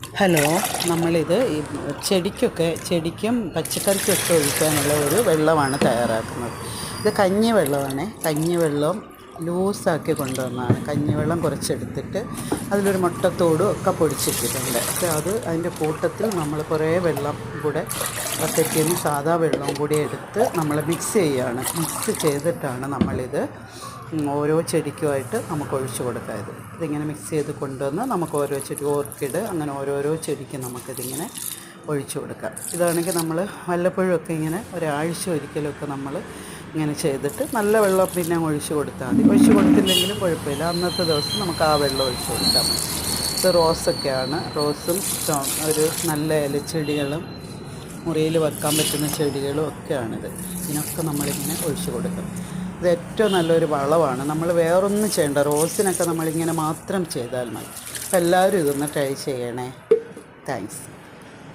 Hello നമ്മളിത് ഈ ചെടിക്കൊക്കെ ചെടിക്കും പച്ചക്കറിക്കൊക്കെ ഒഴിക്കാനുള്ള ഒരു വെള്ളമാണ് തയ്യാറാക്കുന്നത്. ഇത് കഞ്ഞി വെള്ളമാണ്. കഞ്ഞി വെള്ളം ലൂസാക്കി കൊണ്ടുവന്നതാണ്. കഞ്ഞിവെള്ളം കുറച്ചെടുത്തിട്ട് അതിലൊരു മുട്ടത്തോടും ഒക്കെ പൊടിച്ചിട്ടിട്ടുണ്ട്. അപ്പോൾ അത് അതിന്റെ കൂട്ടത്തിൽ നമ്മൾ കുറേ വെള്ളം കൂടെ ബക്കറ്റിൽ സാധാ വെള്ളവും കൂടി എടുത്ത് നമ്മൾ മിക്സ് ചെയ്യുകയാണ് മിക്സ് ചെയ്തിട്ടാണ് നമ്മളിത് ഓരോ ചെടിക്കുമായിട്ട് നമുക്ക് ഒഴിച്ചു കൊടുക്കാം ഇത് ഇതിങ്ങനെ മിക്സ് ചെയ്ത് കൊണ്ടുവന്ന് നമുക്ക് ഓരോ ചെടി ഓർക്കിഡ് അങ്ങനെ ഓരോരോ ചെടിക്ക് നമുക്കിതിങ്ങനെ ഒഴിച്ചു കൊടുക്കാം. ഇതാണെങ്കിൽ നമ്മൾ വല്ലപ്പോഴും ഒക്കെ ഇങ്ങനെ ഒരാഴ്ച ഒരിക്കലൊക്കെ നമ്മൾ ഇങ്ങനെ ചെയ്തിട്ട് നല്ല വെള്ളം പിന്നെ ഒഴിച്ചു കൊടുത്താൽ മതി. ഒഴിച്ചു കൊടുത്തില്ലെങ്കിലും കുഴപ്പമില്ല. അന്നത്തെ ദിവസം നമുക്ക് ആ വെള്ളം ഒഴിച്ചു കൊടുക്കാം ഇത് റോസൊക്കെയാണ് റോസും ഒരു നല്ല ഇലച്ചെടികളും മുറിയിൽ വെക്കാൻ പറ്റുന്ന ചെടികളും ഒക്കെയാണിത്. ഇതിനൊക്കെ നമ്മളിങ്ങനെ ഒഴിച്ചു കൊടുക്കും. ഇത് ഏറ്റവും നല്ലൊരു വളമാണ് നമ്മൾ വേറൊന്നും ചെയ്യേണ്ട. റോസിനൊക്കെ നമ്മളിങ്ങനെ മാത്രം ചെയ്താൽ മതി. അപ്പോൾ എല്ലാവരും ഇതൊന്ന് ട്രൈ ചെയ്യണേ. താങ്ക്സ്